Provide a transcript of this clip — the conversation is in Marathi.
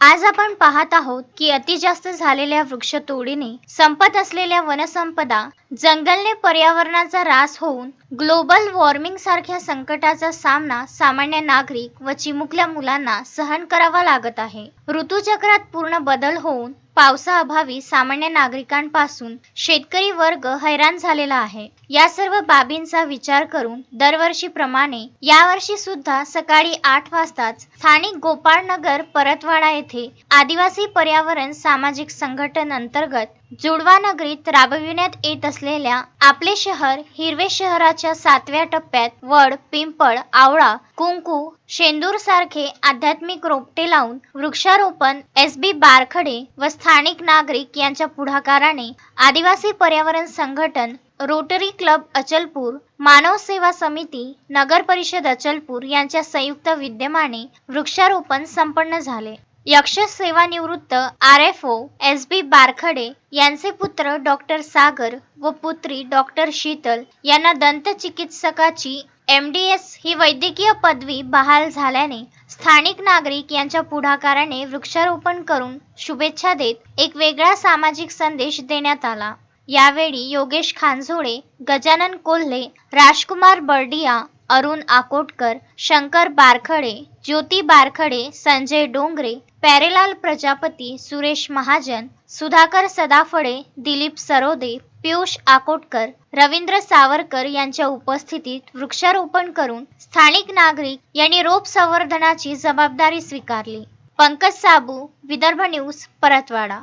आज आपण पाहत आहोत की अति जास्त झालेल्या वृक्षतोडीने संपत असलेल्या वनसंपदा जंगलने पर्यावरणाचा ऱ्हास होऊन ग्लोबल वॉर्मिंग सारख्या संकटाचा सामना सामान्य नागरिक व चिमुकल्या मुलांना सहन करावा लागत आहे. ऋतुचक्रात पूर्ण बदल होऊन पावसाअभावी सामान्य नागरिकांपासून शेतकरी वर्ग हैराण झालेला आहे. या सर्व बाबींचा विचार करून दरवर्षीप्रमाणे यावर्षी सुद्धा सकाळी आठ वाजताच स्थानिक गोपाळनगर परतवाडा येथे आदिवासी पर्यावरण सामाजिक संघटन अंतर्गत जुडवा नगरीत राबविण्यात येत असलेल्या आपले शहर हिरवे शहराच्या सातव्या टप्प्यात वड पिंपळ आवळा कुंकू शेंदूर सारखे आध्यात्मिक रोपटे लावून वृक्षारोपण एस बी बारखडे व स्थानिक नागरिक यांच्या पुढाकाराने आदिवासी पर्यावरण संघटन रोटरी क्लब अचलपूर मानव सेवा समिती नगर परिषद अचलपूर यांच्या संयुक्त विद्यमाने वृक्षारोपण संपन्न झाले. यक्ष सेवानिवृत्त R F O S B Barkhade यांचे पुत्र डॉक्टर सागर व पुत्री डॉक्टर शीतल यांना दंत चिकित्सकाची एम डी एस ही वैद्यकीय पदवी बहाल झाल्याने स्थानिक नागरिक यांच्या पुढाकाराने वृक्षारोपण करून शुभेच्छा देत एक वेगळा सामाजिक संदेश देण्यात आला. यावेळी योगेश खानझोडे गजानन कोल्हे राजकुमार बर्डिया अरुण आकोटकर शंकर बारखडे ज्योती बारखडे संजय डोंगरे प्यारेलाल प्रजापती सुरेश महाजन सुधाकर सदाफळे दिलीप सरोदे पियुष आकोटकर रवींद्र सावरकर यांच्या उपस्थितीत वृक्षारोपण करून स्थानिक नागरिक यांनी रोप संवर्धनाची जबाबदारी स्वीकारली. पंकज साबू विदर्भ न्यूज परतवाडा.